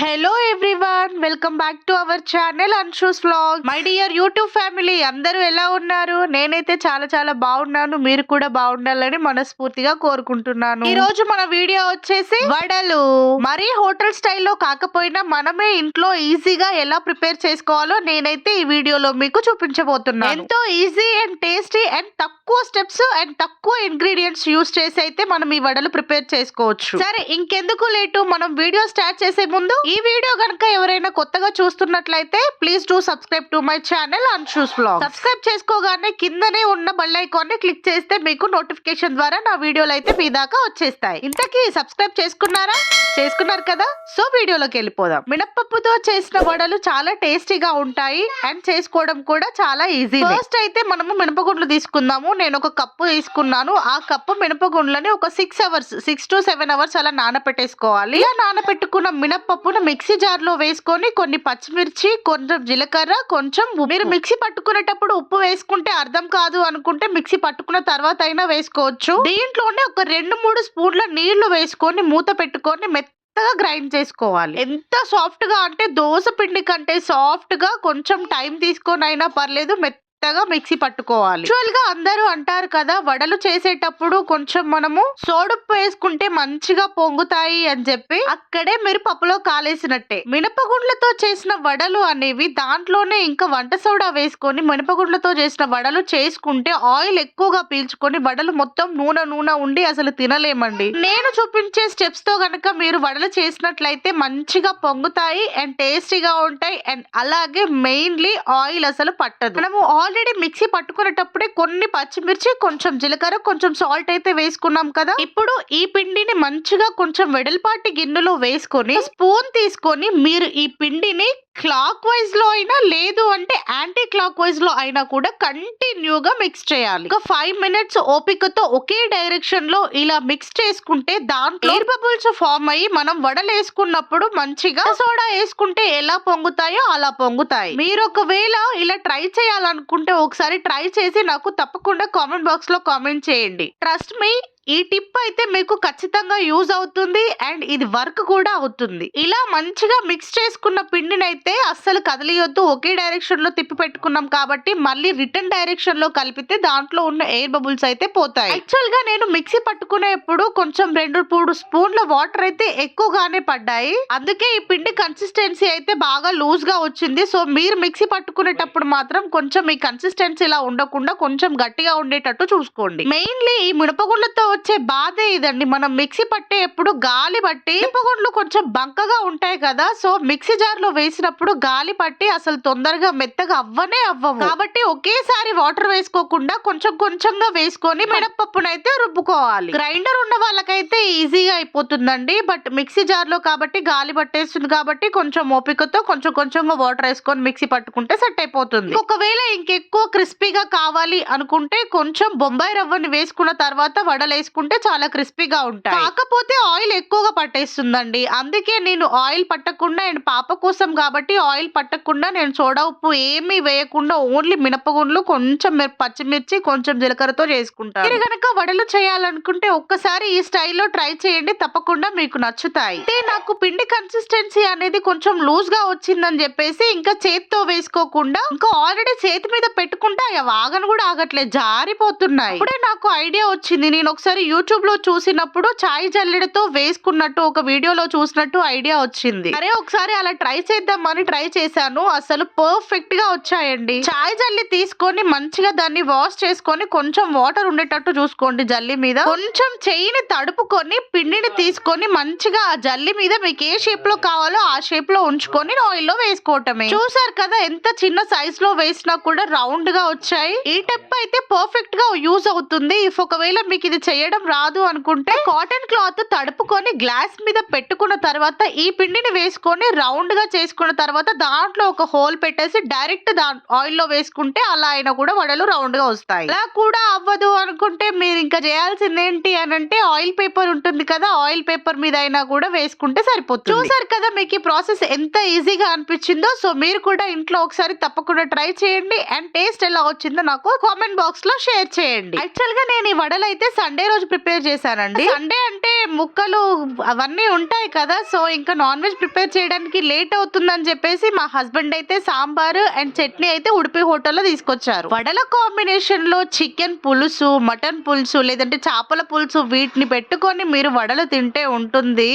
Hello everyone welcome back to our channel Anshu's vlog my dear YouTube family అందరూ ఎలా ఉన్నారు? నేనైతే చాలా చాలా బాగున్నాను. మీరు కూడా బాగుండాలని మనస్ఫూర్తిగా కోరుకుంటున్నాను. ఈ రోజు మన వీడియో వచ్చేసి వడలు. మరీ హోటల్ స్టైల్లో కాకపోయినా మనమే ఇంట్లో ఈజీగా ఎలా ప్రిపేర్ చేసుకోవాలో నేనైతే ఈ వీడియోలో మీకు చూపించబోతున్నాను. ఎంతో ఈజీ అండ్ టేస్టీ అండ్ తక్కువ స్టెప్స్ అండ్ తక్కువ ఇంగ్రీడియంట్స్ యూస్ చేసి అయితే మనం ఈ వడలు ప్రిపేర్ చేసుకోవచ్చు. సరే ఇంకెందుకు లేటు? మనం వీడియో స్టార్ట్ చేసే ముందు ఈ వీడియో కనుక ఎవరైనా కొత్తగా చూస్తున్నట్లయితే please do subscribe to my channel and shoes blog subscribe చేసుకోగానే కిందనే ఉన్న బెల్ ఐకాన్ని క్లిక్ చేస్తే మీకు నోటిఫికేషన్ ద్వారా నా వీడియోలు అయితే మీ దాకా వచ్చేస్తాయి. ఇంతకీ సబ్స్క్రైబ్ చేసుకున్నారా? చేసుకున్నారు కదా? సో వీడియోలోకి వెళ్ళిపోదాం. మినప్పప్పుతో చేసిన వడలు చాలా టేస్టీగా ఉంటాయి అండ్ చేసుకోవడం కూడా చాలా ఈజీ ఫస్ట్ అయితే మనము మినపగుండ్లు తీసుకుందాము. నేను ఒక కప్పు తీసుకున్నాను. ఆ కప్పు మినపగుండ్లని ఒక six hours six to seven hours అలా నానపెట్టేసుకోవాలి. ఇలా నానపెట్టుకున్న మినపప్పును మిక్సీ జార్లో వేసుకొని కొన్ని పచ్చిమిర్చి కొంచెం జీలకర్ర కొంచెం. మీరు మిక్సీ పట్టుకునేటప్పుడు ఉప్పు వేసుకుంటే అర్థం కాదు అనుకుంటే మిక్సీ పట్టుకున్న తర్వాత అయినా వేసుకోవచ్చు. దీంట్లోనే ఒక రెండు మూడు స్పూన్ల నీళ్ళు వేసుకొని మూత పెట్టుకొని మెత్తగా గ్రైండ్ చేసుకోవాలి. ఎంత సాఫ్ట్గా అంటే దోస పిండి కంటే సాఫ్ట్గా కొంచెం టైం తీసుకొని అయినా పర్లేదు మెత్తగా మిక్సీ పట్టుకోవాలి. యాక్చువల్గా అందరూ అంటారు కదా వడలు చేసేటప్పుడు కొంచెం మనము సోడుప్పు వేసుకుంటే మంచిగా పొంగుతాయి అని చెప్పి అక్కడే మీరు పప్పులో కాలేసినట్టే. మినపగుండ్లతో చేసిన వడలు అనేవి దాంట్లోనే ఇంకా వంట సోడా వేసుకొని మినపగుండ్లతో చేసిన వడలు చేసుకుంటే ఆయిల్ ఎక్కువగా పీల్చుకొని వడలు మొత్తం నూనె నూనె ఉండి అసలు తినలేమండి. నేను చూపించే స్టెప్స్తో గనక మీరు వడలు చేసినట్లయితే మంచిగా పొంగుతాయి అండ్ టేస్టీగా ఉంటాయి అండ్ అలాగే మెయిన్లీ ఆయిల్ అసలు పట్టదు. మనము ఆయిల్ ఆల్రెడీ మిక్సీ పట్టుకునేటప్పుడే కొన్ని పచ్చిమిర్చి కొంచెం జీలకర్ర కొంచెం సాల్ట్ అయితే వేసుకున్నాం కదా. ఇప్పుడు ఈ పిండిని మంచిగా కొంచెం వెడల్పాటి గిన్నెలో వేసుకొని స్పూన్ తీసుకొని మీరు ఈ పిండిని క్లాక్ వైజ్లో అయినా లేదు అంటే యాంటీ క్లాక్ వైజ్లో అయినా కూడా కంటిన్యూగా మిక్స్ చేయాలి. ఒక ఫైవ్ మినిట్స్ ఓపికతో ఒకే డైరెక్షన్లో ఇలా మిక్స్ చేసుకుంటే దాంట్లో ఎయిర్ బబుల్స్ ఫామ్ అయ్యి మనం వడలు వేసుకున్నప్పుడు మంచిగా సోడా వేసుకుంటే ఎలా పొంగుతాయో అలా పొంగుతాయి. మీరు ఒకవేళ ఇలా ట్రై చేయాలనుకుంటే ఒకసారి ట్రై చేసి నాకు తప్పకుండా కామెంట్ బాక్స్లో కామెంట్ చేయండి. ట్రస్ట్ మీ ఈ టిప్ అయితే మీకు ఖచ్చితంగా యూజ్ అవుతుంది అండ్ ఇది వర్క్ కూడా అవుతుంది. ఇలా మంచిగా మిక్స్ చేసుకున్న పిండిని అయితే అస్సలు కదిలియొద్దు. ఒకే డైరెక్షన్లో తిప్పి పెట్టుకున్నాం కాబట్టి మళ్ళీ రిటర్న్ డైరెక్షన్లో కలిపితే దాంట్లో ఉన్న ఎయిర్ బబుల్స్ అయితే పోతాయి. యాక్చువల్గా నేను మిక్సీ పట్టుకునేప్పుడు కొంచెం రెండు మూడు స్పూన్ల వాటర్ అయితే ఎక్కువగానే పడ్డాయి. అందుకే ఈ పిండి కన్సిస్టెన్సీ అయితే బాగా లూజ్గా వచ్చింది. సో మీరు మిక్సీ పట్టుకునేటప్పుడు మాత్రం కొంచెం ఈ కన్సిస్టెన్సీ ఇలా ఉండకుండా కొంచెం గట్టిగా ఉండేటట్టు చూసుకోండి. మెయిన్లీ ఈ మినపగుళ్ళతో వచ్చే బాధే ఇదండి. మనం మిక్సీ పట్టేటప్పుడు గాలి పట్టి మినపగుండ్లు కొంచెం బంకగా ఉంటాయి కదా. సో మిక్సీ జార్లో వేసినప్పుడు గాలి పట్టి అసలు తొందరగా మెత్తగా అవ్వనే అవ్వవు. కాబట్టి ఒకేసారి వాటర్ వేసుకోకుండా కొంచెం కొంచెంగా వేసుకొని మినపప్పునైతే రుబ్బుకోవాలి. గ్రైండర్ ఉన్న వాళ్ళకైతే ఈజీగా అయిపోతుందండి. బట్ మిక్సీ జార్లో కాబట్టి గాలి పట్టేస్తుంది కాబట్టి కొంచెం ఓపికతో కొంచెం కొంచెంగా వాటర్ వేసుకొని మిక్సీ పట్టుకుంటే సెట్ అయిపోతుంది. ఒకవేళ ఇంకెక్కువ క్రిస్పీగా కావాలి అనుకుంటే కొంచెం బొంబాయి రవ్వని వేసుకున్న తర్వాత వడలు వేసుకుంటే చాలా క్రిస్పీగా ఉంటాయి. కాకపోతే ఆయిల్ ఎక్కువగా పట్టేస్తుందండి. అందుకే నేను ఆయిల్ పట్టకుండా అండ్ పాప కోసం కాబట్టి ఆయిల్ పట్టకుండా నేను సోడా ఉప్పు ఏమీ వేయకుండా ఓన్లీ మినపగుండ్లు కొంచెం మిర- పచ్చిమిర్చి కొంచెం జీలకర్రతో చేసుకుంటాను. మీరు కనుక వడలు చేయాలనుకుంటే ఒక్కసారి ఈ స్టైల్లో ట్రై చేయండి తప్పకుండా మీకు నచ్చుతాయి. అయితే నాకు పిండి కన్సిస్టెన్సీ అనేది కొంచెం లూజ్గా వచ్చిందని చెప్పేసి ఇంకా చేతితో వేసుకోకుండా ఇంకా ఆల్రెడీ చేతి మీద పెట్టుకుంటే అవి ఆగను కూడా ఆగట్లేదు జారిపోతున్నాయి. ఇప్పుడే నాకు ఐడియా వచ్చింది నేను ఒకసారి యూట్యూబ్లో చూసినప్పుడు చాయ్ జల్లెడతో వేసుకున్నట్టు ఒక వీడియోలో చూసినట్టు ఐడియా వచ్చింది. అరే ఒకసారి అలా ట్రై చేద్దామని ట్రై చేశాను. అసలు పర్ఫెక్ట్గా వచ్చాయండి. చాయ్ జల్లి తీసుకొని మంచిగా దాన్ని వాష్ చేసుకొని కొంచెం వాటర్ ఉండేటట్టు చూసుకోండి జల్లి మీద. కొంచెం చెయ్యిని తడుపుకొని పిండిని తీసుకొని మంచిగా ఆ జల్లి మీద మీకు ఏ షేప్లో కావాలో ఆ షేప్లో ఉంచుకొని ఆయిల్లో వేసుకోవటమే. చూసారు కదా ఎంత చిన్న సైజ్లో వేసినా కూడా రౌండ్గా వచ్చాయి. ఈ టెప్ అయితే పర్ఫెక్ట్గా యూజ్ అవుతుంది. ఇఫ్ ఒకవేళ మీకు ఇది చేయడం రాదు అనుకుంటే కాటన్ క్లాత్ తడుపుకొని గ్లాస్ మీద పెట్టుకున్న తర్వాత ఈ పిండిని వేసుకొని రౌండ్గా చేసుకున్న తర్వాత దాంట్లో ఒక హోల్ పెట్టేసి డైరెక్ట్ దా ఆయిల్లో వేసుకుంటే అలా అయినా కూడా వడలు రౌండ్గా వస్తాయి. అలా కూడా అవ్వదు అనుకుంటే మీరు ఇంకా చేయాల్సింది ఏంటి అని అంటే ఆయిల్ పేపర్ ఉంటుంది కదా ఆయిల్ పేపర్ మీద అయినా కూడా వేసుకుంటే సరిపోతుంది. చూసారు కదా మీకు ఈ ప్రాసెస్ ఎంత ఈజీగా అనిపించిందో? సో మీరు కూడా ఇంట్లో ఒకసారి తప్పకుండా ట్రై చేయండి. అండ్ టేస్ట్ ఎలా వచ్చిందో నాకు కామెంట్ బాక్స్లో షేర్ చేయండి. యాక్చువల్గా నేను ఈ వడలు అయితే సండే రోజు ప్రిపేర్ చేశానండి సండే అంటే ముక్కలు అవన్నీ ఉంటాయి కదా సో ఇంకా నాన్ వెజ్ ప్రిపేర్ చేయడానికి లేట్ అవుతుందని చెప్పేసి మా హస్బెండ్ అయితే సాంబార్ అండ్ చట్నీ అయితే ఉడిపి హోటల్లో తీసుకొచ్చారు. వడల కాంబినేషన్లో చికెన్ పులుసు మటన్ పులుసు లేదంటే చేపల పులుసు వీటిని పెట్టుకొని మీరు వడలు తింటే ఉంటుంది.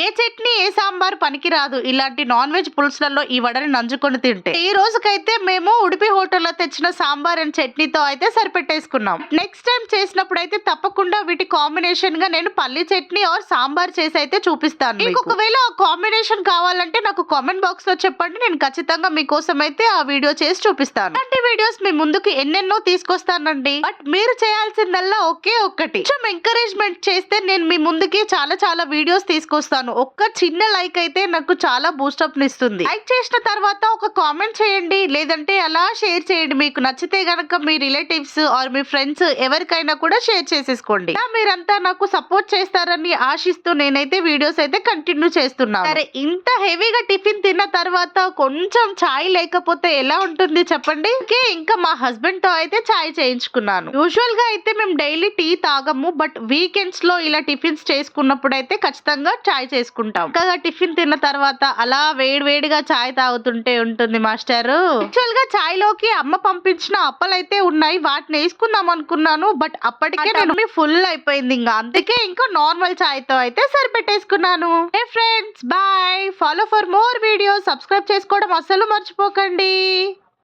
ఏ చట్నీ ఏ సాంబార్ పనికిరాదు. ఇలాంటి నాన్ వెజ్ పులుసులలో ఈ వడని నంజుకొని తింటే. ఈ రోజుకైతే మేము ఉడిపి హోటల్లో తెచ్చిన సాంబార్ అండ్ చట్నీతో అయితే సరిపెట్టేసుకున్నాం. నెక్స్ట్ టైం చేసినప్పుడు అయితే తప్పకుండా వీటి కాంబినేషన్గా నేను పల్లి చట్నీ ఆర్ సాంబార్ చేసి అయితే చూపిస్తాను మీకు. ఒకవేళ ఆ కాంబినేషన్ కావాలంటే నాకు కామెంట్ బాక్స్లో చెప్పండి. నేను ఖచ్చితంగా మీకోసం అయితే ఆ వీడియో చేసి చూపిస్తాను. అలాంటి వీడియోస్ మీ ముందుకు ఎన్నెన్నో తీసుకొస్తానండి. బట్ మీరు చేయాల్సిందల్లా ఒకే ఒక్కటి. కొంచెం ఎంకరేజ్మెంట్ చేస్తే నేను మీ ముందుకి చాలా చాలా వీడియోస్ తీసుకొస్తాను. ఒక్క చిన్న లైక్ అయితే నాకు చాలా బూస్టప్ ఇస్తుంది. లైక్ చేసిన తర్వాత ఒక కామెంట్ చేయండి. లేదంటే అలా షేర్ చేయండి. మీకు నచ్చితే గనక మీ రిలేటివ్స్ ఆర్ మీ ఫ్రెండ్స్ ఎవరికైనా కూడా షేర్ చేసేసుకోండి. మీరంతా నాకు సపోర్ట్ చేస్తారని ఆశిస్తూ నేనైతే వీడియోస్ అయితే కంటిన్యూ చేస్తున్నాను. సరే ఇంత హెవీగా టిఫిన్ తిన్న తర్వాత కొంచెం ఛాయ్ లేకపోతే ఎలా ఉంటుంది చెప్పండి? ఓకే ఇంకా మా హస్బెండ్తో అయితే చాయ్ చేయించుకున్నాను. యూజువల్గా అయితే మేము డైలీ టీ తాగము బట్ వీకెండ్స్లో ఇలా టిఫిన్స్ చేసుకున్నప్పుడు అయితే ఖచ్చితంగా చాయ్ చేసుకుంటాం. ఇంకా టిఫిన్ తిన్న తర్వాత అలా వేడి వేడిగా చాయ్ తాగుతుంటే ఉంటుంది మాస్టర్. యాక్చువల్గా చాయ్లోకి అమ్మ పంపించిన అప్పలు అయితే ఉన్నాయి వాటిని వేసుకుందాం అనుకున్నాను బట్ అప్పటికే నేను ఫుల్ అయిపోయింది ఇంకా. అందుకే ఇంకా నార్మల్ చాయ్తో అయితే సరిపెట్టేసుకున్నాను. Hey friends bye follow for more videos subscribe చేసుకోవడం అస్సలు మర్చిపోకండి.